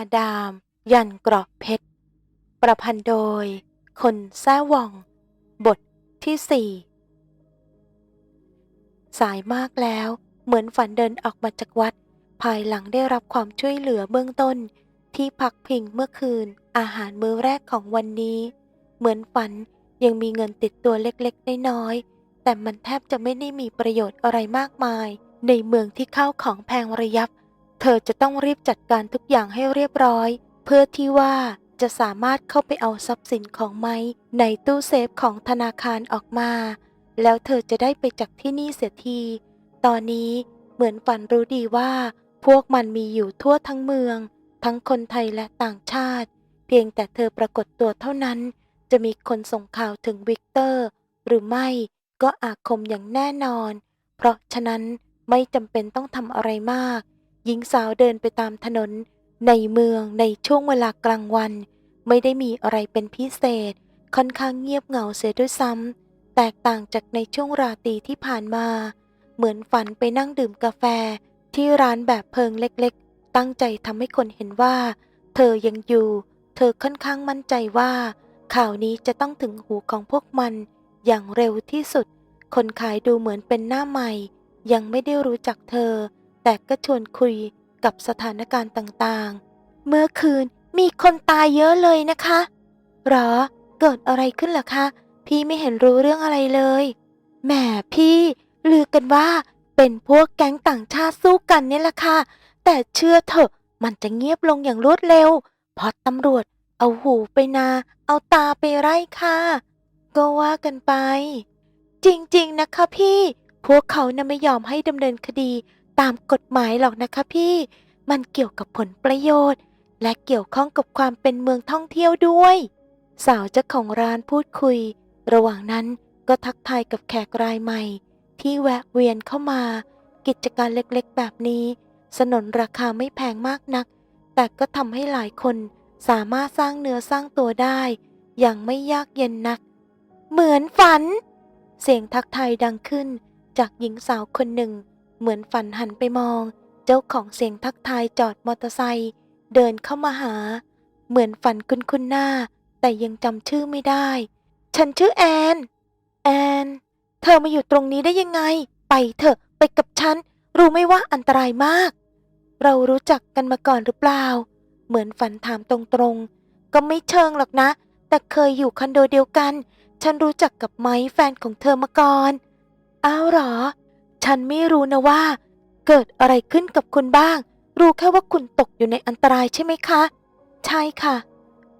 าดาม ยันกราะเพชร ประพันธ์โดย คนแซ่ว่อง บทที่สี่สายมากแล้วเหมือนฝันเดินออกมาจากวัด ภายหลังได้รับความช่วยเหลือเบื้องต้น ที่พักพิงเมื่อคืน อาหารมื้อแรกของวันนี้ เหมือนฝันยังมีเงินติดตัวเล็กๆ น้อยๆแต่มันแทบจะไม่ได้มีประโยชน์อะไรมากมาย ในเมืองที่ข้าวของแพงระยับ เธอจะต้องรีบจัดการทุกอย่างให้เรียบร้อย เพื่อที่ว่าจะสามารถเข้าไปเอาทรัพย์สินของไม้ในตู้เซฟของธนาคารออกมา แล้วเธอจะได้ไปจากที่นี่เสียที ตอนนี้เหมือนฝันรู้ดีว่า พวกมันมีอยู่ทั่วทั้งเมือง ทั้งคนไทยและต่างชาติ เพียงแต่เธอปรากฏตัวเท่านั้น จะมีคนส่งข่าวถึงวิกเตอร์ หรือไม่ก็อาคมอย่างแน่นอน เพราะฉะนั้นไม่จำเป็นต้องทำอะไรมาก หญิงสาวเดินไปตามถนน ในเมืองในช่วงเวลากลางวัน ไม่ได้มีอะไรเป็นพิเศษ ค่อนข้างเงียบเหงาเสียด้วยซ้ำแตกต่างจากในช่วงราตรีที่ผ่านมา เหมือนฝันไปนั่งดื่มกาแฟ ที่ร้านแบบเพิงเล็กๆ ตั้งใจทำให้คนเห็นว่า เธอยังอยู่ เธอค่อนข้างมั่นใจว่า ข่าวนี้จะต้องถึงหูของพวกมัน อย่างเร็วที่สุด คนขายดูเหมือนเป็นหน้าใหม่ ยังไม่ได้รู้จักเธอ แต่ก็ชวนคุยกับสถานการณ์ต่างๆ เมื่อคืนมีคนตายเยอะเลยนะคะ หรอ เกิดอะไรขึ้นล่ะคะ พี่ไม่เห็นรู้เรื่องอะไรเลย แหมพี่ ลือกันว่าเป็นพวกแก๊งต่างชาติสู้กันเนี่ยแหละค่ะ แต่เชื่อเถอะมันจะเงียบลงอย่างรวดเร็วเพราะตำรวจเอาหูไปนา เอาตาไปไร่ค่ะ ก็ว่ากันไป จริงๆนะคะพี่ พวกเขาน่ะไม่ยอมให้ดำเนินคดี ตามกฎหมายหรอกนะคะพี่ มันเกี่ยวกับผลประโยชน์ และเกี่ยวข้องกับความเป็นเมืองท่องเที่ยวด้วย สาวเจ้าของร้านพูดคุย ระหว่างนั้นก็ทักทายกับแขกรายใหม่ ที่แวะเวียนเข้ามา กิจการเล็กๆ แบบนี้ สนนราคาไม่แพงมากนัก แต่ก็ทำให้หลายคนสามารถสร้างเนื้อสร้างตัวได้ อย่างไม่ยากเย็นนัก เหมือนฝัน เสียงทักทายดังขึ้นจากหญิงสาวคนหนึ่ง เหมือนฝันหันไปมอง เจ้าของเสียงทักทายจอดมอเตอร์ไซค์เดินเข้ามาหา เหมือนฝันคุ้นคุนๆหน้า แต่ยังจำชื่อไม่ได้ ฉันชื่อแอน แอน เธอมาอยู่ตรงนี้ได้ยังไง ไปเถอะไปกับฉัน รู้ไหมว่าอันตรายมาก เรารู้จักกันมาก่อนหรือเปล่า เหมือนฝันถามตรงๆ ก็ไม่เชิงหรอกนะ แต่เคยอยู่คอนโดเดียวกัน ฉันรู้จักกับไม้แฟนของเธอมาก่อน อ้าวเหรอ ฉันไม่รู้นะว่า เกิดอะไรขึ้นกับคุณบ้าง รู้แค่ว่าคุณตกอยู่ในอันตรายใช่ไหมคะ ใช่ค่ะ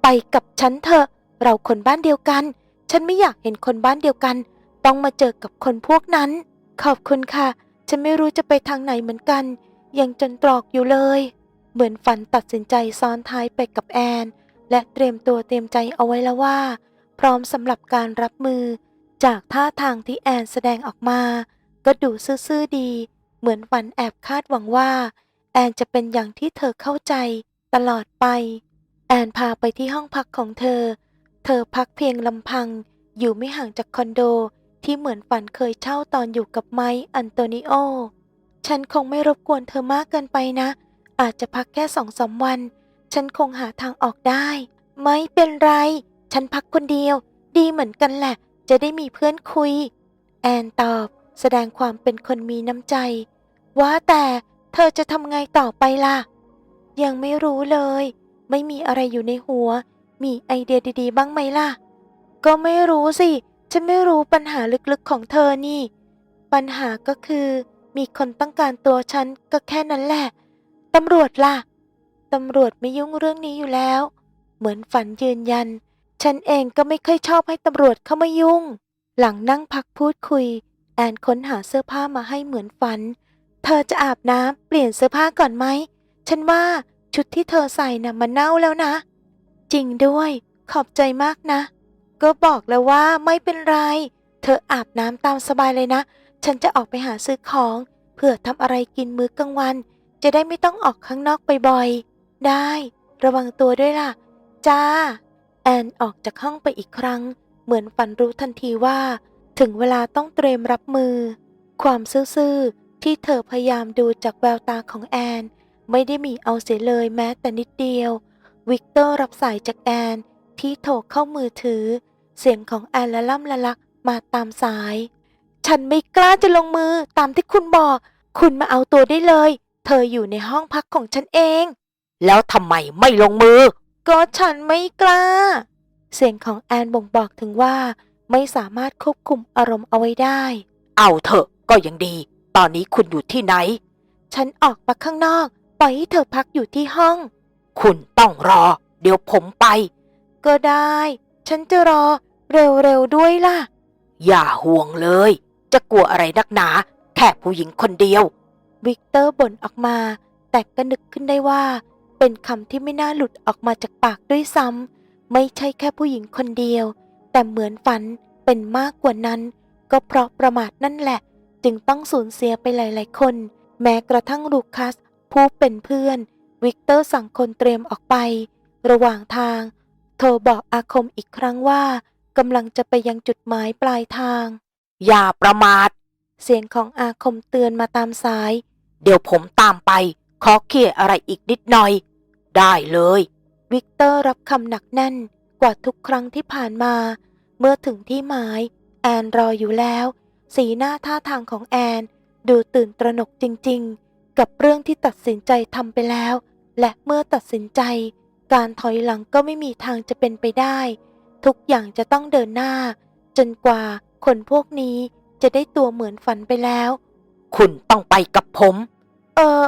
ไปกับฉันเถอะ เราคนบ้านเดียวกัน ฉันไม่อยากเห็นคนบ้านเดียวกัน ต้องมาเจอกับคนพวกนั้น ขอบคุณค่ะ ฉันไม่รู้จะไปทางไหนเหมือนกัน ยังจนตรอกอยู่เลย เหมือนฝันตัดสินใจซ้อนท้ายไปกับแอน และเตรียมตัวเตรียมใจเอาไว้แล้วว่า พร้อมสำหรับการรับมือ จากท่าทางที่แอนแสดงออกมา ก็ดูซื่อๆดี เหมือนฝันแอบคาดหวังว่า แอนจะเป็นอย่างที่เธอเข้าใจตลอดไป แอนพาไปที่ห้องพักของเธอ เธอพักเพียงลำพัง อยู่ไม่ห่างจากคอนโดที่เหมือนฝันเคยเช่าตอนอยู่กับไมค์อันโตนิโอ ฉันคงไม่รบกวนเธอมากเกินไปนะ อาจจะพักแค่สองสามวัน ฉันคงหาทางออกได้ ไม่เป็นไร ฉันพักคนเดียว ดีเหมือนกันแหละ จะได้มีเพื่อนคุย แอนตอบ แสดงความเป็นคนมีน้ำใจ ว่าแต่เธอจะทำไงต่อไปล่ะ ยังไม่รู้เลย ไม่มีอะไรอยู่ในหัว มีไอเดียดีๆ บ้างไหมล่ะ ก็ไม่รู้สิ ฉันไม่รู้ปัญหาลึกๆของเธอนี่ ปัญหาก็คือ มีคนต้องการตัวฉันก็แค่นั้นแหละ ตำรวจล่ะ ตำรวจไม่ยุ่งเรื่องนี้อยู่แล้ว เหมือนฝันยืนยัน ฉันเองก็ไม่เคยชอบให้ตำรวจเข้ามายุ่ง หลังนั่งพักพูดคุย แอนค้นหาเสื้อผ้ามาให้เหมือนฝัน เธอจะอาบน้ำเปลี่ยนเสื้อผ้าก่อนไหม ฉันว่าชุดที่เธอใส่น่ะมันเน่าแล้วนะ จริงด้วย ขอบใจมากนะ ก็บอกแล้วว่าไม่เป็นไร เธออาบน้ำตามสบายเลยนะ ฉันจะออกไปหาซื้อของเพื่อทำอะไรกินมื้อกลางวัน จะได้ไม่ต้องออกข้างนอกบ่อยๆ ได้ ระวังตัวด้วยล่ะ จ้า แอนออกจากห้องไปอีกครั้ง เหมือนฝันรู้ทันทีว่า ถึงเวลาต้องเตรียมรับมือ ความซื่อๆที่เธอพยายามดูจากแววตาของแอน ไม่ได้มีเอาเสียเลยแม้แต่นิดเดียว วิกเตอร์รับสายจากแอนที่โทรเข้ามือถือ เสียงของแอนละล่ำละลักมาตามสาย ฉันไม่กล้าจะลงมือตามที่คุณบอก คุณมาเอาตัวได้เลย เธออยู่ในห้องพักของฉันเอง แล้วทำไมไม่ลงมือ ก็ฉันไม่กล้า เสียงของแอนบ่งบอกถึงว่า ไม่สามารถควบคุมอารมณ์เอาไว้ได้ เอาเถอะก็ยังดี ตอนนี้คุณอยู่ที่ไหน ฉันออกมาข้างนอก ปล่อยให้เธอพักอยู่ที่ห้อง คุณต้องรอ เดี๋ยวผมไป ก็ได้ ฉันจะรอ เร็วๆด้วยล่ะ อย่าห่วงเลย จะกลัวอะไรนักหนา แค่ผู้หญิงคนเดียว วิกเตอร์บ่นออกมา แต่ก็นึกขึ้นได้ว่า เป็นคำที่ไม่น่าหลุดออกมาจากปากด้วยซ้ำไม่ใช่แค่ผู้หญิงคนเดียว แต่เหมือนฝันเป็นมากกว่านั้น ก็เพราะประมาทนั่นแหละ จึงต้องสูญเสียไปหลาย ๆ คน แม้กระทั่งลูคัส ผู้เป็นเพื่อน วิกเตอร์สั่งคนเตรียมออกไป ระหว่างทาง โทรบอกอาคมอีกครั้งว่ากำลังจะไปยังจุดหมายปลายทาง อย่าประมาท เสียงของอาคมเตือนมาตามสาย เดี๋ยวผมตามไป ขอเคลียร์อะไรอีกนิดหน่อย ได้เลย วิกเตอร์รับคำหนักแน่น กว่าทุกครั้งที่ผ่านมา เมื่อถึงที่หมาย แอนรออยู่แล้ว สีหน้าท่าทางของแอน ดูตื่นตระหนกจริง ๆ กับเรื่องที่ตัดสินใจทำไปแล้ว และเมื่อตัดสินใจ การถอยหลังก็ไม่มีทางจะเป็นไปได้ ทุกอย่างจะต้องเดินหน้า จนกว่าคนพวกนี้จะได้ตัวเหมือนฝันไปแล้ว คุณต้องไปกับผม เออ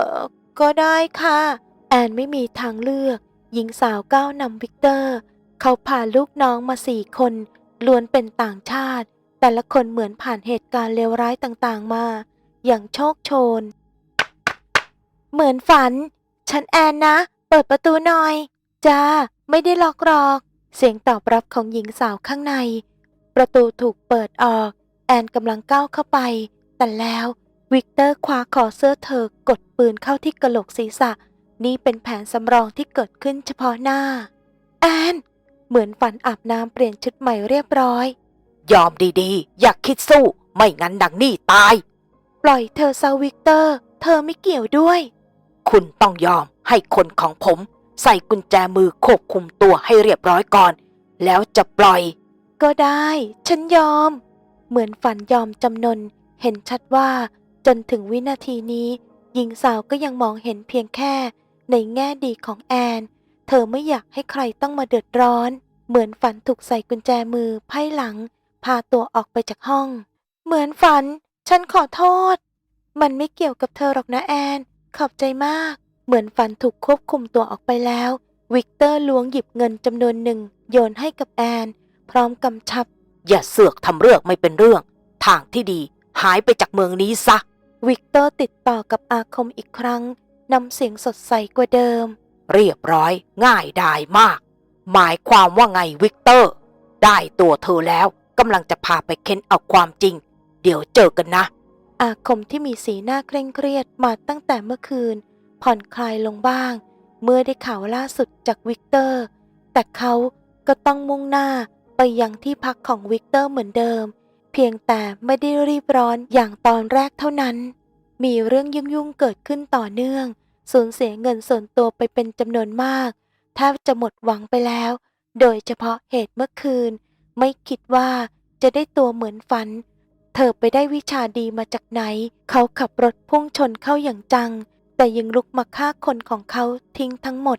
ก็ได้ค่ะ แอนไม่มีทางเลือก หญิงสาวก้าวนำวิกเตอร์ เขาพาลูกน้องมาสี่คน ล้วนเป็นต่างชาติ แต่ละคนเหมือนผ่านเหตุการณ์เลวร้ายต่างๆมา อย่างโชคโชน เหมือนฝัน ฉันแอนนะ เปิดประตูหน่อย จ้า ไม่ได้ล็อกหรอก เสียงตอบรับของหญิงสาวข้างใน ประตูถูกเปิดออก แอนกำลังก้าวเข้าไป แต่แล้ววิกเตอร์คว้าคอเสื้อเธอกดปืนเข้าที่กระโหลกศีรษะ นี่เป็นแผนสำรองที่เกิดขึ้นเฉพาะหน้า แอน เหมือนฝันอาบน้ำเปลี่ยนชุดใหม่เรียบร้อย ยอมดีๆ อย่าคิดสู้ ไม่งั้นดังนี่ตาย ปล่อยเธอซาวิกเตอร์ เธอไม่เกี่ยวด้วย คุณต้องยอมให้คนของผม ใส่กุญแจมือควบคุมตัวให้เรียบร้อยก่อน แล้วจะปล่อย ก็ได้ ฉันยอม เหมือนฝันยอมจำนน เห็นชัดว่า จนถึงวินาทีนี้ หญิงสาวก็ยังมองเห็นเพียงแค่ ในแง่ดีของแอนเธอไม่อยากให้ใครต้องมาเดือดร้อน เหมือนฝันถูกใส่กุญแจมือไพ่หลัง พาตัวออกไปจากห้อง เหมือนฝัน ฉันขอโทษ มันไม่เกี่ยวกับเธอหรอกนะแอน ขอบใจมาก เหมือนฝันถูกควบคุมตัวออกไปแล้ว วิกเตอร์ล้วงหยิบเงินจำนวนหนึ่ง โยนให้กับแอน พร้อมกำชับ อย่าเสือกทำเรื่องไม่เป็นเรื่อง ทางที่ดี หายไปจากเมืองนี้ซะ วิกเตอร์ติดต่อกับอาคมอีกครั้งนำเสียงสดใสกว่าเดิม เรียบร้อยง่ายดายมาก หมายความว่าไงวิกเตอร์ ได้ตัวเธอแล้วกำลังจะพาไปเค้นเอาความจริง เดี๋ยวเจอกันนะ อาคมที่มีสีหน้าเคร่งเครียดมาตั้งแต่เมื่อคืน ผ่อนคลายลงบ้าง เมื่อได้ข่าวล่าสุดจากวิกเตอร์ แต่เขาก็ต้องมุ่งหน้าไปยังที่พักของวิกเตอร์เหมือนเดิม เพียงแต่ไม่ได้รีบร้อนอย่างตอนแรกเท่านั้น มีเรื่องยุ่งๆเกิดขึ้นต่อเนื่อง สูญเสียเงินส่วนตัวไปเป็นจำนวนมากแทบจะหมดหวังไปแล้ว โดยเฉพาะเหตุเมื่อคืน ไม่คิดว่าจะได้ตัวเหมือนฝัน เธอไปได้วิชาดีมาจากไหน เขาขับรถพุ่งชนเข้าอย่างจัง แต่ยังลุกมาฆ่าคนของเขาทิ้งทั้งหมด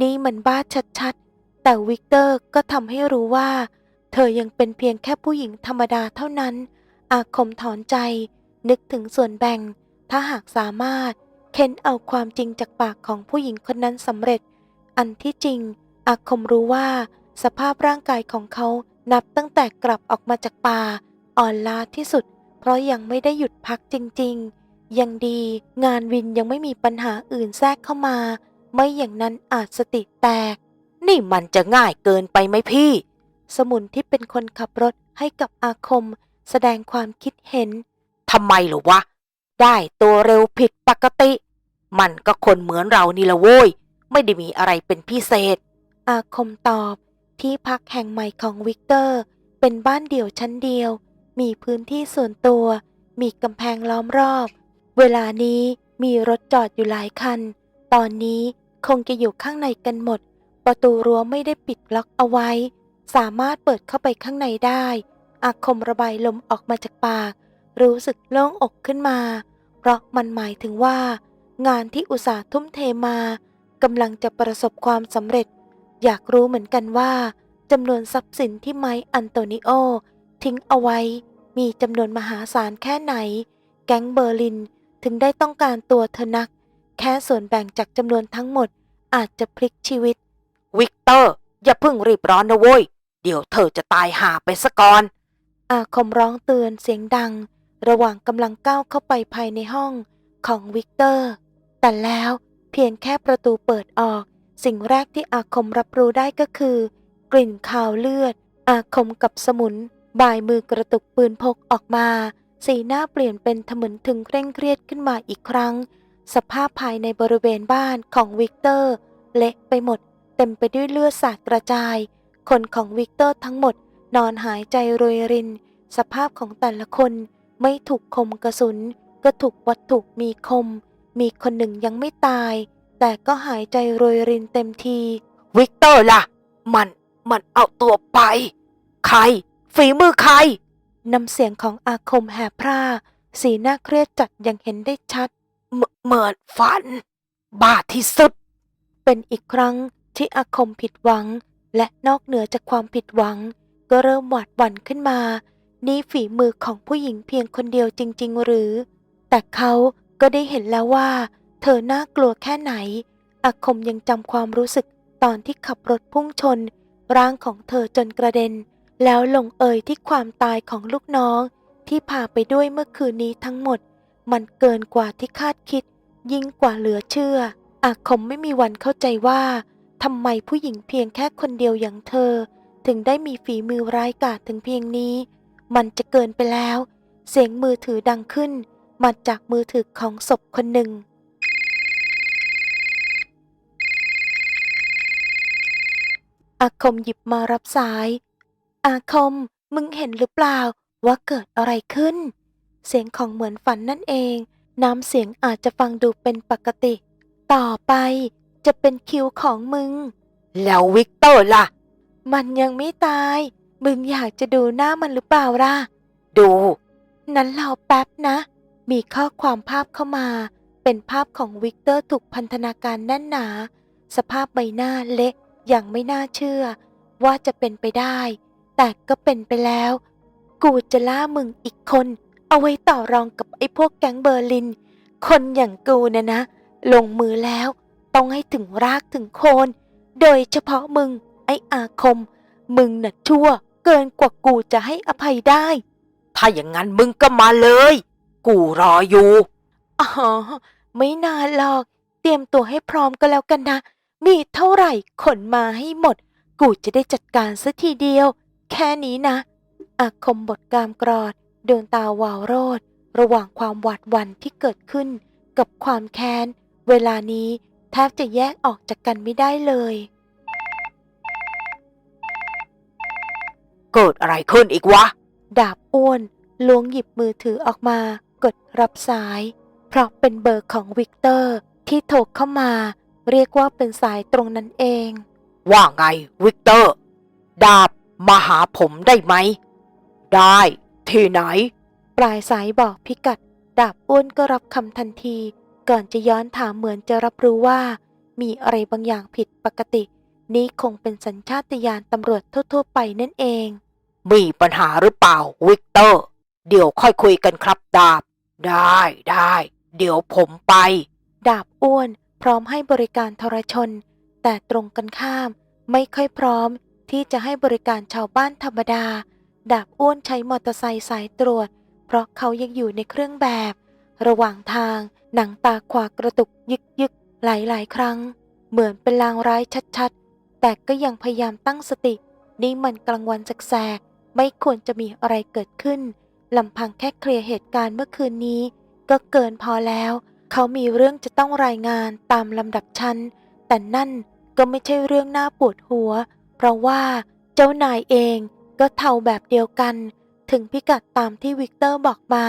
นี่มันบ้าชัดๆ แต่วิกเตอร์ก็ทำให้รู้ว่า เธอยังเป็นเพียงแค่ผู้หญิงธรรมดาเท่านั้น อาคมถอนใจ นึกถึงส่วนแบ่ง ถ้าหากสามารถ เค้นเอาความจริงจากปากของผู้หญิงคนนั้นสำเร็จ อันที่จริง อาคมรู้ว่า สภาพร่างกายของเขานับตั้งแต่กลับออกมาจากป่า อ่อนล้าที่สุด เพราะยังไม่ได้หยุดพักจริง ๆ ยังดี งานวินยังไม่มีปัญหาอื่นแทรกเข้ามา ไม่อย่างนั้นอาจสติแตก นี่มันจะง่ายเกินไปไหมพี่ สมุนที่เป็นคนขับรถให้กับอาคม แสดงความคิดเห็นทำไมเหรอวะ ได้ตัวเร็วผิดปกติ มันก็คนเหมือนเรานี่ละโว้ย ไม่ได้มีอะไรเป็นพิเศษ อาคมตอบ ที่พักแห่งใหม่ของวิกเตอร์ เป็นบ้านเดี่ยวชั้นเดียว มีพื้นที่ส่วนตัว มีกำแพงล้อมรอบ เวลานี้มีรถจอดอยู่หลายคัน ตอนนี้คงจะอยู่ข้างในกันหมด ประตูรั้วไม่ได้ปิดล็อกเอาไว้ สามารถเปิดเข้าไปข้างในได้ อาคมระบายลมออกมาจากปาก รู้สึกโล่งอกขึ้นมา เพราะมันหมายถึงว่า งานที่อุตสาห์ทุ่มเทมากำลังจะประสบความสำเร็จ อยากรู้เหมือนกันว่าจำนวนทรัพย์สินที่ไมค์อันโตนิโอ ทิ้งเอาไว้ มีจำนวนมหาศาลแค่ไหน แก๊งเบอร์ลินถึงได้ต้องการตัวเธอนัก แค่ส่วนแบ่งจากจำนวนทั้งหมดอาจจะพลิกชีวิต วิกเตอร์ อย่าเพิ่งรีบร้อนนะเว้ย เดี๋ยวเธอจะตายหาไปซะก่อน อาคมร้องเตือนเสียงดัง ระหว่างกำลังก้าวเข้าไปภายในห้องของวิกเตอร์ แต่แล้วเพียงแค่ประตูเปิดออก สิ่งแรกที่อาคมรับรู้ได้ก็คือ กลิ่นคาวเลือด อาคมกับสมุนบ่ายมือกระตุกปืนพกออกมา สีหน้าเปลี่ยนเป็นถมึนถึงเคร่งเครียดขึ้นมาอีกครั้ง สภาพภายในบริเวณบ้านของวิกเตอร์ เละไปหมด เต็มไปด้วยเลือดสาดกระจาย คนของวิกเตอร์ทั้งหมดนอนหายใจโรยริน สภาพของแต่ละคน ไม่ถูกคมกระสุน ก็ถูกวัตถุมีคม มีคนหนึ่งยังไม่ตาย แต่ก็หายใจโรยรินเต็มที วิกเตอร์ล่ะ มัน มันเอาตัวไป ใคร ฝีมือใครนำเสียงของอาคมแหบพร่า สีหน้าเครียดจัดย่างเห็นได้ชัด เหมเหมือนฝันบ้าที่สุด เป็นอีกครั้งที่อาคมผิดหวัง และนอกเหนือจากความผิดหวัง ก็เริ่มหวาดหวั่นขึ้นมา นี่ฝีมือของผู้หญิงเพียงคนเดียวจริง ๆ หรือ แต่เขาก็ได้เห็นแล้วว่า เธอน่ากลัวแค่ไหน อาคมยังจำความรู้สึกตอนที่ขับรถพุ่งชน ร่างของเธอจนกระเด็น แล้วลงเอยที่ความตายของลูกน้อง ที่พาไปด้วยเมื่อคืนนี้ทั้งหมด มันเกินกว่าที่คาดคิด ยิ่งกว่าเหลือเชื่อ อาคมไม่มีวันเข้าใจว่าทำไมผู้หญิงเพียงแค่คนเดียวอย่างเธอ ถึงได้มีฝีมือร้ายกาจถึงเพียงนี้ มันจะเกินไปแล้ว เสียงมือถือดังขึ้น มาจากมือถือของศพคนหนึ่ง อาคมหยิบมารับสาย อาคมมึงเห็นหรือเปล่าว่าเกิดอะไรขึ้น เสียงของเหมือนฝันนั่นเอง น้ำเสียงอาจจะฟังดูเป็นปกติ ต่อไปจะเป็นคิวของมึง แล้ววิกเตอร์ล่ะ มันยังไม่ตาย มึงอยากจะดูหน้ามันหรือเปล่าล่ะ ดู นั้นเรอแป๊บนะ มีข้อความภาพเข้ามา เป็นภาพของวิกเตอร์ถูกพันธนาการแน่นหนา สภาพใบหน้าเละอย่างไม่น่าเชื่อ ว่าจะเป็นไปได้ แต่ก็เป็นไปแล้ว กูจะล่ามึงอีกคน เอาไว้ต่อรองกับไอ้พวกแก๊งเบอร์ลิน คนอย่างกูนะนะ ลงมือแล้ว ต้องให้ถึงรากถึงโคน โดยเฉพาะมึงไอ้อาคม มึงน่ะชั่ว เกินกว่ากูจะให้อภัยได้ ถ้าอย่างนั้นมึงก็มาเลย กูรออยู่ อ๋อ ไม่นานหรอก เตรียมตัวให้พร้อมก็แล้วกันนะ มีเท่าไหร่ขนมาให้หมด กูจะได้จัดการสัทีเดียว แค่นี้นะ อาคมบทกามกรอดดวงตาวาวโรดระหว่างความหวาดหวั่นที่เกิดขึ้น กับความแค้น เวลานี้แทบจะแยกออกจากกันไม่ได้เลย เกิดอะไรขึ้นอีกวะ ดาบอ้วนล้วงหยิบมือถือออกมากดรับสาย เพราะเป็นเบอร์ของวิกเตอร์ที่โทรเข้ามา เรียกว่าเป็นสายตรงนั้นเอง ว่าไงวิกเตอร์ ดาบมาหาผมได้ไหม ได้ที่ไหน ปลายสายบอกพิกัด ดาบอ้วนก็รับคำทันที ก่อนจะย้อนถามเหมือนจะรับรู้ว่า มีอะไรบางอย่างผิดปกติ นี่คงเป็นสัญชาตญาณตำรวจทั่วๆไปนั่นเอง มีปัญหาหรือเปล่า วิกเตอร์ เดี๋ยวค่อยคุยกันครับดาบ ได้ได้ เดี๋ยวผมไป ดาบอ้วนพร้อมให้บริการทรชน แต่ตรงกันข้าม ไม่ค่อยพร้อมที่จะให้บริการชาวบ้านธรรมดา ดาบอ้วนใช้มอเตอร์ไซค์สายตรวจ เพราะเขายังอยู่ในเครื่องแบบ ระหว่างทางหนังตาขวากระตุกยึกยึกหลายหลายๆครั้ง เหมือนเป็นลางร้ายชัดๆ แต่ก็ยังพยายามตั้งสติ นี่มันกลางวันแสกๆไม่ควรจะมีอะไรเกิดขึ้นลำพังแค่เคลียร์เหตุการณ์เมื่อคืนนี้ ก็เกินพอแล้ว เขามีเรื่องจะต้องรายงานตามลำดับชั้น แต่นั่นก็ไม่ใช่เรื่องน่าปวดหัว เพราะว่าเจ้านายเองก็เท่าแบบเดียวกัน ถึงพิกัดตามที่วิกเตอร์บอกมา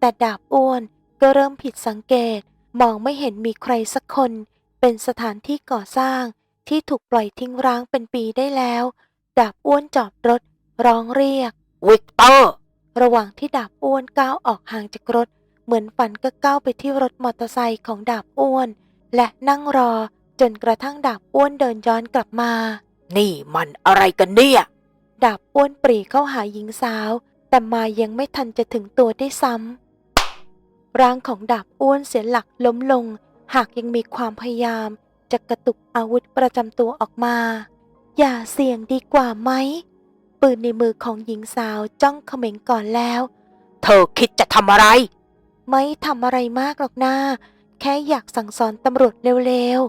แต่ดาบอ้วนก็เริ่มผิดสังเกต มองไม่เห็นมีใครสักคน เป็นสถานที่ก่อสร้าง ที่ถูกปล่อยทิ้งร้างเป็นปีได้แล้ว ดาบอ้วนจอดรถ ร้องเรียก วิกเตอร์ ระหว่างที่ดาบอ้วนก้าวออกห่างจากรถ เหมือนฝันก็ก้าวไปที่รถมอเตอร์ไซค์ของดาบอ้วน และนั่งรอจนกระทั่งดาบอ้วนเดินย้อนกลับมา นี่มันอะไรกันเนี่ย ดาบอ้วนปรีเข้าหาหญิงสาว แต่มายังไม่ทันจะถึงตัวได้ซ้ำร่างของดาบอ้วนเสียหลักล้มลง หากยังมีความพยายาม จะกระตุกอาวุธประจำตัวออกมา อย่าเสี่ยงดีกว่าไหม ปืนในมือของหญิงสาวจ้องเขม็งก่อนแล้ว เธอคิดจะทำอะไร ไม่ทำอะไรมากหรอกนะแค่อยากสั่งสอนตำรวจเร็ว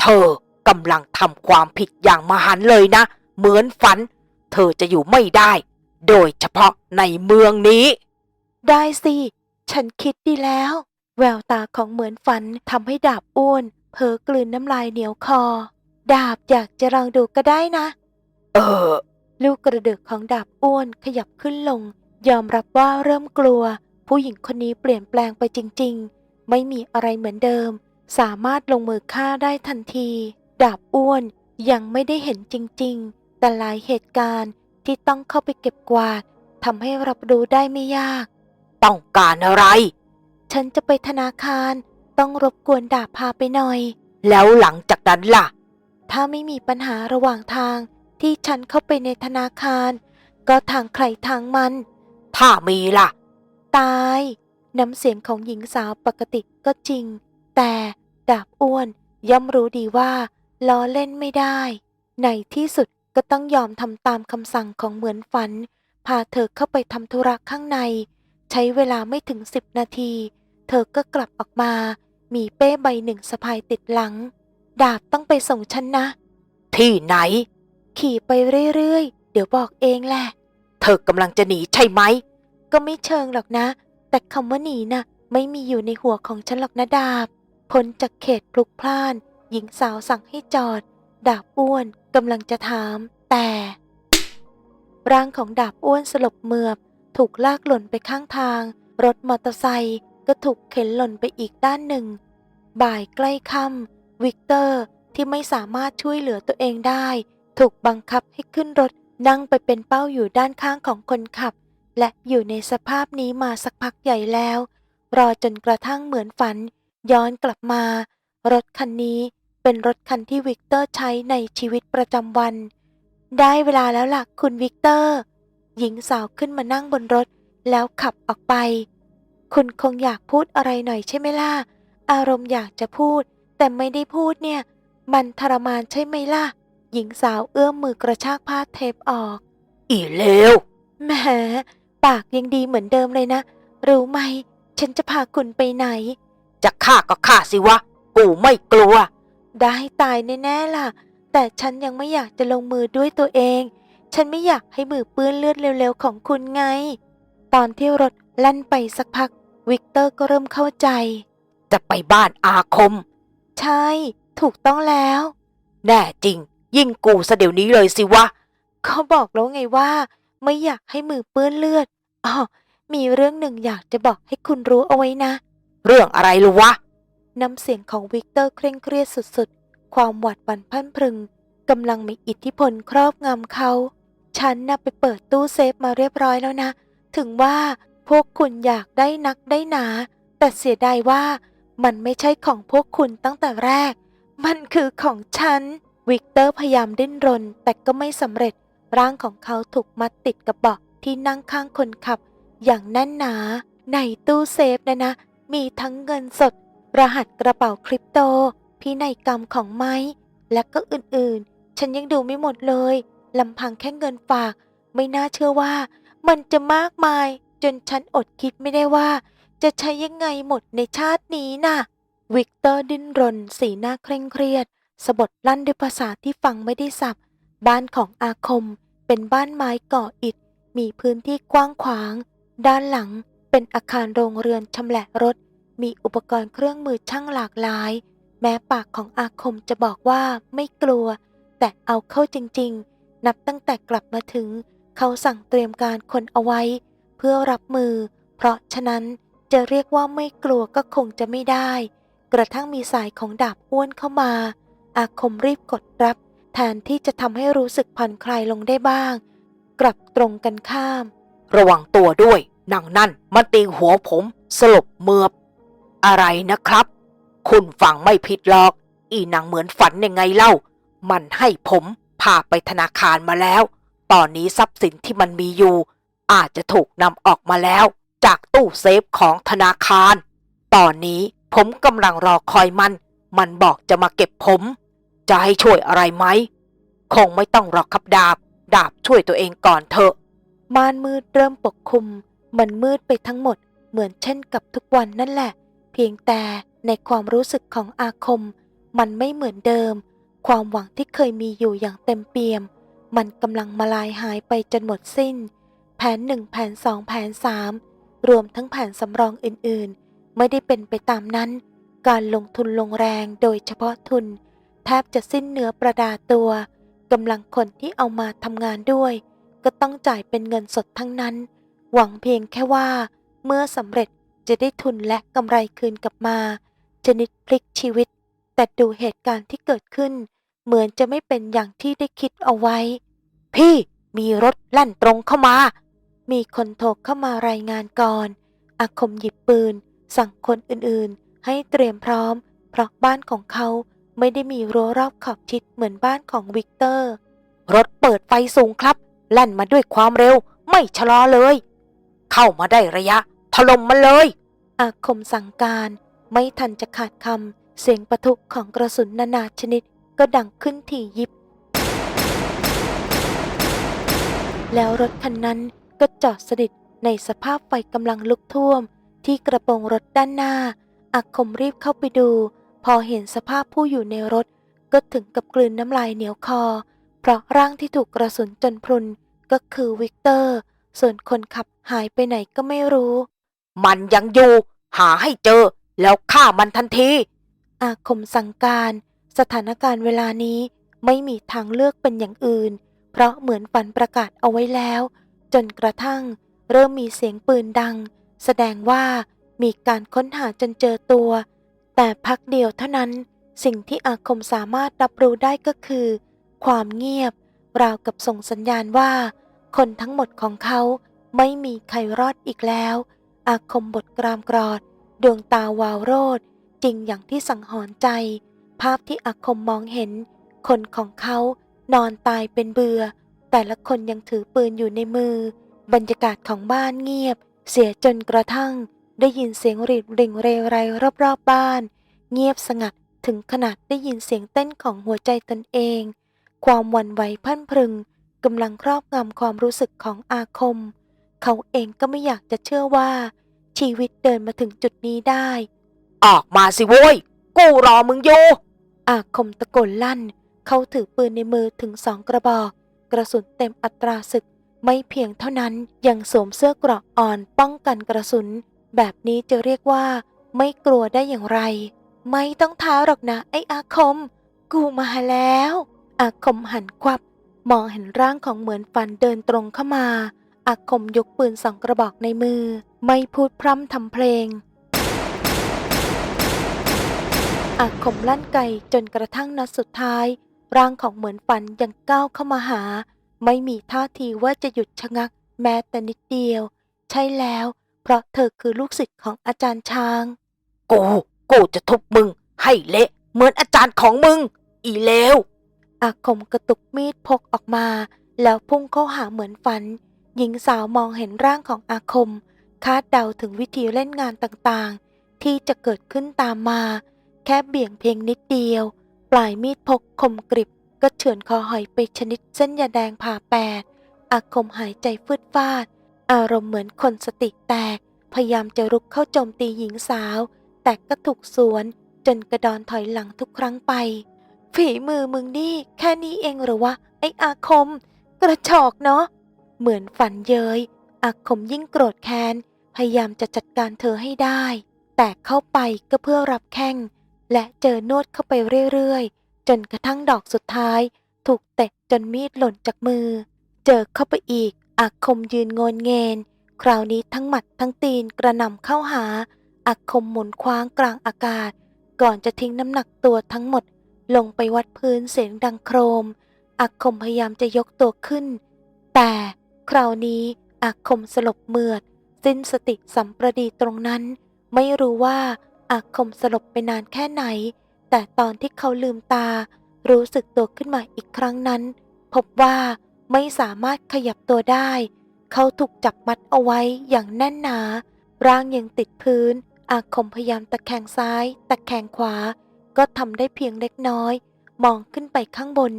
เธอกำลังทำความผิดอย่างมหันต์เลยนะ เหมือนฝัน เธอจะอยู่ไม่ได้ โดยเฉพาะในเมืองนี้ๆได้สิ ฉันคิดดีแล้ว แววตาของเหมือนฝันทำให้ดาบอ้วน เผลอกลืนน้ำลายเหนียวคอ ดาบอยากจะลองดูก็ได้นะ เออ ลูกกระเดือกของดาบอ้วนขยับขึ้นลง ยอมรับว่าเริ่มกลัว ผู้หญิงคนนี้เปลี่ยนแปลงไปจริง ๆ ไม่มีอะไรเหมือนเดิม สามารถลงมือฆ่าได้ทันที ดาบอ้วนยังไม่ได้เห็นจริง ๆ แต่หลายเหตุการณ์ที่ต้องเข้าไปเก็บกวาดทำให้รับรู้ได้ไม่ยาก ต้องการอะไร ฉันจะไปธนาคาร ต้องรบกวนดาบพาไปหน่อย แล้วหลังจากนั้นล่ะ ถ้าไม่มีปัญหาระหว่างทางที่ฉันเข้าไปในธนาคาร ก็ทางใครทางมัน ถ้ามีล่ะ ตาย น้ำเสียงของหญิงสาวปกติก็จริง แต่ดาบอ้วนย่อมรู้ดีว่าล้อเล่นไม่ได้ ในที่สุดก็ต้องยอมทำตามคำสั่งของเหมือนฝัน พาเธอเข้าไปทำธุระข้างใน ใช้เวลาไม่ถึงสิบนาที เธอก็กลับออกมา มีเป้ใบหนึ่งสะพายติดหลัง ดาบต้องไปส่งฉันนะ ที่ไหน ขี่ไปเรื่อยๆ เดี๋ยวบอกเองแหละ เธอกำลังจะหนีใช่ไหม ก็ไม่เชิงหรอกนะ แต่คำว่าหนีน่ะไม่มีอยู่ในหัวของฉันหรอกนะดาบพ้นจากเขตพลุกพล่าน หญิงสาวสั่งให้จอด ดาบอ้วนกำลังจะถาม แต่ ร่างของดาบอ้วนสลบเมือบ ถูกลากหล่นไปข้างทาง รถมอเตอร์ไซค์ ก็ถูกเข็นหล่นไปอีกด้านหนึ่ง บ่ายใกล้ค่ำวิกเตอร์ที่ไม่สามารถช่วยเหลือตัวเองได้ ถูกบังคับให้ขึ้นรถนั่งไปเป็นเป้าอยู่ด้านข้างของคนขับ และอยู่ในสภาพนี้มาสักพักใหญ่แล้ว รอจนกระทั่งเหมือนฝัน ย้อนกลับมา รถคันนี้เป็นรถคันที่วิกเตอร์ใช้ในชีวิตประจำวัน ได้เวลาแล้วล่ะคุณวิกเตอร์ หญิงสาวขึ้นมานั่งบนรถแล้วขับออกไป คุณคงอยากพูดอะไรหน่อยใช่ไหมล่ะ อารมณ์อยากจะพูด แต่ไม่ได้พูดเนี่ย มันทรมานใช่ไหมล่ะ หญิงสาวเอื้อมมือกระชากผ้าเทปออก อีเลวแหมปากยังดีเหมือนเดิมเลยนะ รู้ไหม ฉันจะพาคุณไปไหน จะฆ่าก็ฆ่าสิวะ กูไม่กลัว ได้ตายแน่ๆล่ะ แต่ฉันยังไม่อยากจะลงมือด้วยตัวเอง ฉันไม่อยากให้มือเปื้อนเลือดเร็วๆของคุณไง ตอนที่รถลั่นไปสักพัก วิกเตอร์ก็เริ่มเข้าใจ จะไปบ้านอาคม ใช่ ถูกต้องแล้ว แน่จริง ยิ่งกูซะเดี๋ยวนี้เลยสิวะเขาบอกแล้วไงว่า ไม่อยากให้มือเปื้อนเลือดอ๋อมีเรื่องหนึ่งอยากจะบอกให้คุณรู้เอาไว้นะ เรื่องอะไรลูวะ น้ำเสียงของวิกเตอร์เคร่งเครียดสุดๆ ความหวาดหวั่นพรันพรึงกำลังมีอิทธิพลครอบงำเขา ฉันน่ะไปเปิดตู้เซฟมาเรียบร้อยแล้วนะ ถึงว่าพ วกคุณอยากได้นักได้หนา แต่เสียดายว่ามันไม่ใช่ของพวกคุณตั้งแต่แรก มันคือของฉัน วิกเตอร์พยายามดิ้นรน แต่ก็ไม่สำเร็จ ร่างของเขาถูกมัดติดกับเบาะที่นั่งข้างคนขับ อย่างแน่นหนา ในตู้เซฟนะนะ มีทั้งเงินสด รหัสกระเป๋าคริปโต พินัยกรรมของไม้ และก็อื่นๆ ฉันยังดูไม่หมดเลยลำพังแค่เงินฝาก ไม่น่าเชื่อว่า มันจะมากมาย จนฉันอดคิดไม่ได้ว่า จะใช้ยังไงหมดในชาตินี้น่ะ วิกเตอร์ดิ้นรน สีหน้าเคร่งเครียดสะบดลั่นด้วยภาษาที่ฟังไม่ได้สับ บ้านของอาคม เป็นบ้านไม้ก่ออิฐ มีพื้นที่กว้างขวาง ด้านหลังเป็นอาคารโรงเรือนชำแหละรถ มีอุปกรณ์เครื่องมือช่างหลากหลาย แม้ปากของอาคมจะบอกว่าไม่กลัว แต่เอาเข้าจริง ๆ นับตั้งแต่กลับมาถึง เขาสั่งเตรียมการคนเอาไว้ พื่อรับมือ เพราะฉะนั้นจะเรียกว่าไม่กลัวก็คงจะไม่ได้ กระทั่งมีสายของดาบอ้วนเข้ามา อาคมรีบกดรับ แทนที่จะทำให้รู้สึกผ่อนคลายลงได้บ้าง กลับตรงกันข้าม ระวังตัวด้วยนางนั่นมันตีหัวผม สลบเมือบ อะไรนะครับ คุณฟังไม่ผิดหรอก อีนางเหมือนฝันยังไงเล่า มันให้ผมพาไปธนาคารมาแล้ว ตอนนี้ทรัพย์สินที่มันมีอยู่ อาจจะถูกนำออกมาแล้ว จากตู้เซฟของธนาคาร ตอนนี้ผมกำลังรอคอยมัน มันบอกจะมาเก็บผม จะให้ช่วยอะไรไหม คงไม่ต้องหรอกครับดาบ ดาบช่วยตัวเองก่อนเถอะ ม่านมืดเริ่มปกคลุม มันมืดไปทั้งหมด เหมือนเช่นกับทุกวันนั่นแหละ เพียงแต่ในความรู้สึกของอาคม มันไม่เหมือนเดิม ความหวังที่เคยมีอยู่อย่างเต็มเปี่ยม มันกำลังมาลายหายไปจนหมดสิ้น ผนหนึ่งแผนสองแผนสามรวมทั้งแผนสำรองอื่นๆ ไม่ได้เป็นไปตามนั้น การลงทุนลงแรงโดยเฉพาะทุน แทบจะสิ้นเนื้อประดาตัวกำลังคนที่เอามาทำงานด้วย ก็ต้องจ่ายเป็นเงินสดทั้งนั้น หวังเพียงแค่ว่า เมื่อสำเร็จจะได้ทุนและกำไรคืนกลับมา ชนิดพลิกชีวิต แต่ดูเหตุการณ์ที่เกิดขึ้น เหมือนจะไม่เป็นอย่างที่ได้คิดเอาไว้ พี่มีรถแล่นตรงเข้ามา มีคนโทรเข้ามารายงานก่อน อาคมหยิบปืน สั่งคนอื่นๆ ให้เตรียมพร้อม เพราะบ้านของเขาไม่ได้มีรั้วรอบขอบชิดเหมือนบ้านของวิกเตอร์ รถเปิดไฟสูงครับ แล่นมาด้วยความเร็ว ไม่ชะลอเลย เข้ามาได้ระยะ ถล่มมันเลย อาคมสั่งการ ไม่ทันจะขาดคำเสียงประทุของกระสุนนานาชนิดก็ดังขึ้นถี่ยิบแล้วรถคันนั้น ก็จอดสนิทในสภาพไฟกำลังลุกท่วม ที่กระโปรงรถด้านหน้าอาคมรีบเข้าไปดู พอเห็นสภาพผู้อยู่ในรถ ก็ถึงกับกลืนน้ำลายเหนียวคอ เพราะร่างที่ถูกกระสุนจนพรุนก็คือวิกเตอร์ ส่วนคนขับหายไปไหนก็ไม่รู้ มันยังอยู่ หาให้เจอ แล้วฆ่ามันทันที อาคมสั่งการ สถานการณ์เวลานี้ไม่มีทางเลือกเป็นอย่างอื่น เพราะเหมือนฝันประกาศเอาไว้แล้ว จนกระทั่งเริ่มมีเสียงปืนดัง แสดงว่ามีการค้นหาจนเจอตัว แต่พักเดียวเท่านั้นสิ่งที่อาคมสามารถรับรู้ได้ก็คือ ความเงียบ ราวกับส่งสัญญาณว่า คนทั้งหมดของเขาไม่มีใครรอดอีกแล้ว อาคมบทกรามกรอด ดวงตาวาวโรดจริงอย่างที่สังหรณ์ใจ ภาพที่อาคมมองเห็น คนของเขานอนตายเป็นเบือ แต่ละคนยังถือปืนอยู่ในมือ บรรยากาศของบ้านเงียบ เสียจนกระทั่ง ได้ยินเสียงรีดริ่งเรไรรอบๆบบ้าน เงียบสงัดถึงขนาดได้ยินเสียงเต้นของหัวใจตนเอง ความหวั่นไหวพรั่นพรึงกำลังครอบงำความรู้สึกของอาคม เขาเองก็ไม่อยากจะเชื่อว่า ชีวิตเดินมาถึงจุดนี้ได้ ออกมาสิโว้ย กูรอมึงอยู่อาคมตะโกนลั่น เขาถือปืนในมือถึงสองกระบอก กระสุนเต็มอัตราศึก ไม่เพียงเท่านั้นยังสวมเสื้อเกราะอ่อนป้องกันกระสุน แบบนี้จะเรียกว่า ไม่กลัวได้อย่างไร ไม่ต้องท้าหรอกนะไอ้อาคม กูมาแล้ว อาคมหันควับ มองเห็นร่างของเหมือนฟันเดินตรงเข้ามาอาคมยกปืนสองกระบอกในมือ ไม่พูดพร่ำทำเพลงอาคมลั่นไกจนกระทั่งนัดสุดท้าย ร่างของเหมือนฝันยังก้าวเข้ามาหา ไม่มีท่าทีว่าจะหยุดชะงักแม้แต่นิดเดียว ใช่แล้ว เพราะเธอคือลูกศิษย์ของอาจารย์ช้าง กู กูจะทุบมึง ให้เละเหมือนอาจารย์ของมึง อีเลวอาคมกระตุกมีดพกออกมา แล้วพุ่งเข้าหาเหมือนฝัน หญิงสาวมองเห็นร่างของอาคม คาดเดาถึงวิธีเล่นงานต่างๆ ที่จะเกิดขึ้นตามมา แค่เบี่ยงเพียงนิดเดียว ปลายมีดพกคมกริบก็เฉือนคอหอยไปชนิดเส้นยาแดงผ่าแปด อาคมหายใจฟืดฟาด อารมณ์เหมือนคนสติแตก พยายามจะรุกเข้าโจมตีหญิงสาว แต่ก็ถูกสวนจนกระดอนถอยหลังทุกครั้งไป ฝีมือมึงนี่แค่นี้เองหรือวะไออาคม กระชอกเนาะ เหมือนฝันเยยอาคมยิ่งโกรธแค้น พยายามจะจัดการเธอให้ได้ แต่เข้าไปก็เพื่อรับแข้ง และเจอนวดเข้าไปเรื่อยๆ จนกระทั่งดอกสุดท้าย ถูกเตะจนมีดหล่นจากมือ เจอเข้าไปอีกอาคมยืนงนเงน คราวนี้ทั้งหมัดทั้งตีนกระหน่ำเข้าหาอาคมหมุนคว้างกลางอากาศ ก่อนจะทิ้งน้ำหนักตัวทั้งหมด ลงไปวัดพื้นเสียงดังโครมอาคมพยายามจะยกตัวขึ้น แต่คราวนี้อาคมสลบเมือด สิ้นสติสัมประดีตรงนั้น ไม่รู้ว่า อาคมสลบไปนานแค่ไหน แต่ตอนที่เขาลืมตา รู้สึกตัวขึ้นมาอีกครั้งนั้น พบว่าไม่สามารถขยับตัวได้ เขาถูกจับมัดเอาไว้อย่างแน่นหนา ร่างยังติดพื้น อาคมพยายามตะแคงซ้าย ตะแคงขวา ก็ทำได้เพียงเล็กน้อย มองขึ้นไปข้างบน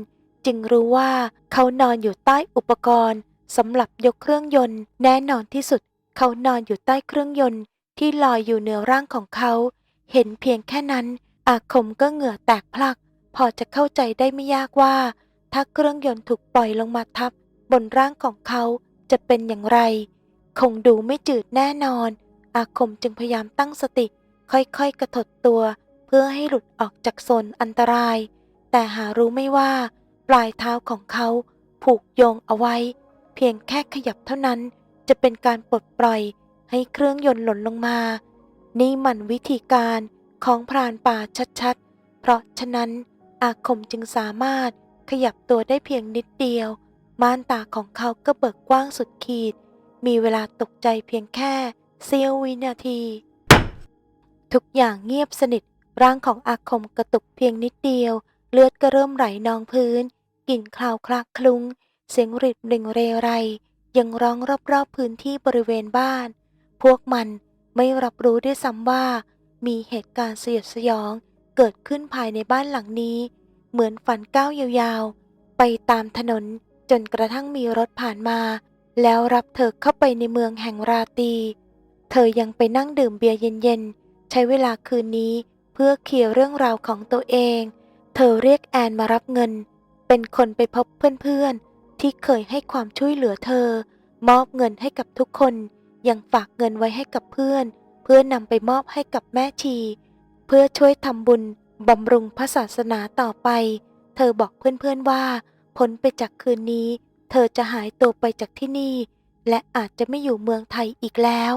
จึงรู้ว่าเขานอนอยู่ใต้อุปกรณ์สำหรับยกเครื่องยนต์ แน่นอนที่สุด เขานอนอยู่ใต้เครื่องยนต์ ที่ลอยอยู่เหนือร่างของเขา เห็นเพียงแค่นั้น อาคมก็เหงื่อแตกพลัก พอจะเข้าใจได้ไม่ยากว่า ถ้าเครื่องยนต์ถูกปล่อยลงมาทับ บนร่างของเขาจะเป็นอย่างไร คงดูไม่จืดแน่นอน อาคมจึงพยายามตั้งสติ ค่อยๆกระถดตัว เพื่อให้หลุดออกจากโซนอันตราย แต่หารู้ไม่ว่า ปลายเท้าของเขาผูกโยงเอาไว้ เพียงแค่ขยับเท่านั้น จะเป็นการปลดปล่อย ให้เครื่องยนต์หล่นลงมา นี่มันวิธีการของพรานป่าชัดๆ เพราะฉะนั้นอาคมจึงสามารถขยับตัวได้เพียงนิดเดียว ม่านตาของเขาก็เบิกกว้างสุดขีด มีเวลาตกใจเพียงแค่เสี้ยววินาที ทุกอย่างเงียบสนิท ร่างของอาคมกระตุกเพียงนิดเดียว เลือดก็เริ่มไหลนองพื้นกลิ่นคลาวคลากคลุ้ง เสียงริดริงเรไร ยังร้องรอบๆพื้นที่บริเวณบ้าน พวกมันไม่รับรู้ด้วยซ้ำว่า มีเหตุการณ์สยดสยองเกิดขึ้นภายในบ้านหลังนี้ เหมือนฝันก้าวยาวๆ ไปตามถนนจนกระทั่งมีรถผ่านมา แล้วรับเธอเข้าไปในเมืองแห่งราตี เธอยังไปนั่งดื่มเบียร์เย็นๆ ใช้เวลาคืนนี้เพื่อเคลียร์เรื่องราวของตัวเอง เธอเรียกแอนมารับเงิน เป็นคนไปพบเพื่อนๆ ที่เคยให้ความช่วยเหลือเธอ มอบเงินให้กับทุกคน ยังฝากเงินไว้ให้กับเพื่อน เพื่อนำไปมอบให้กับแม่ชี เพื่อช่วยทำบุญบำรุงพระศาสนาต่อไป เธอบอกเพื่อนๆว่าพ้นไปจากคืนนี้ เธอจะหายตัวไปจากที่นี่ และอาจจะไม่อยู่เมืองไทยอีกแล้ว